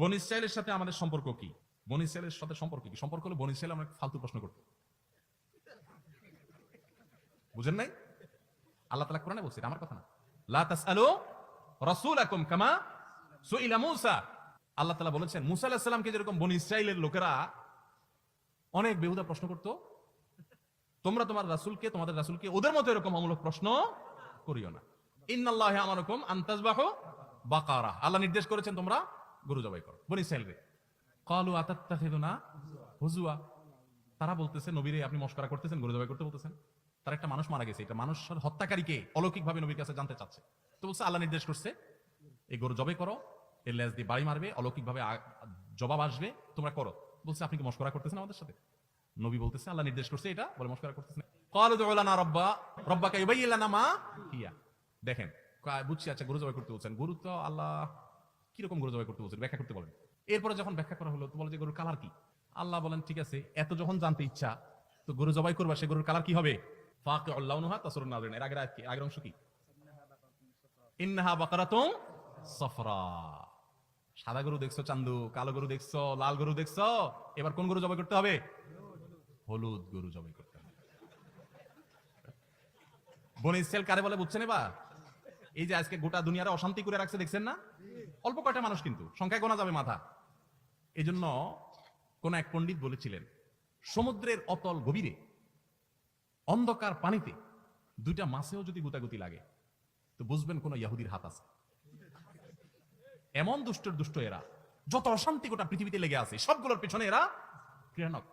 বন ইসরায়েলের সাথে আমাদের সম্পর্ক কি? বন ইসরায়েলের সাথে সম্পর্ক কি? সম্পর্ক হলো বন ইসরায়েল আমরা ফালতু প্রশ্ন করতে। বুঝেন নাই? আল্লাহ তালা কোরআনে বলছে আমার কথা না। কামা সুইলা মূসা। আল্লাহ বলেছেন, মুসা আলাইহিস সালামকে যেরকম ইসরাইলের লোকেরা অনেক বেহুদা প্রশ্ন করত, তোমরা তোমার রাসূলকে, তোমাদের রাসূলকে ওদের মতো এরকম অমূলক প্রশ্ন করিও না। ইন্নাল্লাহি আমারুকুম আন তাযবাহু বাকারা। আল্লাহ নির্দেশ করেছেন তোমরা গরু জবাই করো। বনি ইসরাইলকে ক্বালু আতাত্তাখিদুনা হুজুয়া। তারা বলতেছে, নবীরে, আপনি মস্করা করতেছেন, গরু জবাই করতে বলতেছেন? তার একটা মানুষ মারা গেছে। এটা মানুষ হত্যাকারীকে অলৌকিকভাবে নবীর কাছে জানতে চাচ্ছে। তো বলছে, আল্লাহ নির্দেশ করছে, এই গরু জবাই করো এর লেজ দিয়ে বাড়ি মারবে, অলৌকিকভাবে জবাব আসবে, তোমরা করো। বলছে, আপনি কি মস্করা করতেছেন আমাদের সাথে? নবী বলতেছে, আল্লাহ নির্দেশ করছে এটা, বলে মস্করা করতেছেন। ক্বালু দু'ু লানা রাব্বা, রাব্বাকা ইউবাইয়্যিন মা হিয়া। দেখেন বুঝছি আচ্ছা গরু জবাই করতে বলছেন। গরু তো আল্লাহ কীরকম গরু জবাই করতে বলছেন ব্যাখ্যা করতে বলেন। এরপরে যখন ব্যাখ্যা করা হলো, তো বলে যে গরুর কালার কি? আল্লাহ বলেন, ঠিক আছে, এত যখন জানতে ইচ্ছা, তো গরু জবাই করবা, সে গরুর কালার কি হবে? ফাকে আল্লাহনুহা তাসরুন নাজরিন। এর আগের আগের অংশ কি? ইন্নাহা বাকারাতুম সফরা। সাদা গরু দেখছ, চান্দু? কালো গরু দেখছ? লাল গরু দেখছ? এবার কোন গরু জবাই করতে হবে? হলুদ গরু জবাই করতে হবে। বনে ইসরায়েল কারে বলে বুঝছেন এবার? এই যে আজকে গোটা দুনিয়ারে অশান্তি করে রাখছে, দেখছেন না? অল্প কয়টা মানুষ কিন্তু, সংখ্যায় গোনা যাবে মাথা। এই জন্য কোন এক পণ্ডিত বলেছিলেন, সমুদ্রের অতল গভীরে, অন্ধকার পানিতে দুইটা মাছেও যদি গুতাগুতি লাগে, তো বুঝবেন কোন ইয়াহুদির হাত আছে। এমন দুষ্টর দুষ্ট এরা, যত অশান্তি গোটা পৃথিবীতে লেগে আছে, সবগুলোর পেছনে এরা ক্রীড়ানক।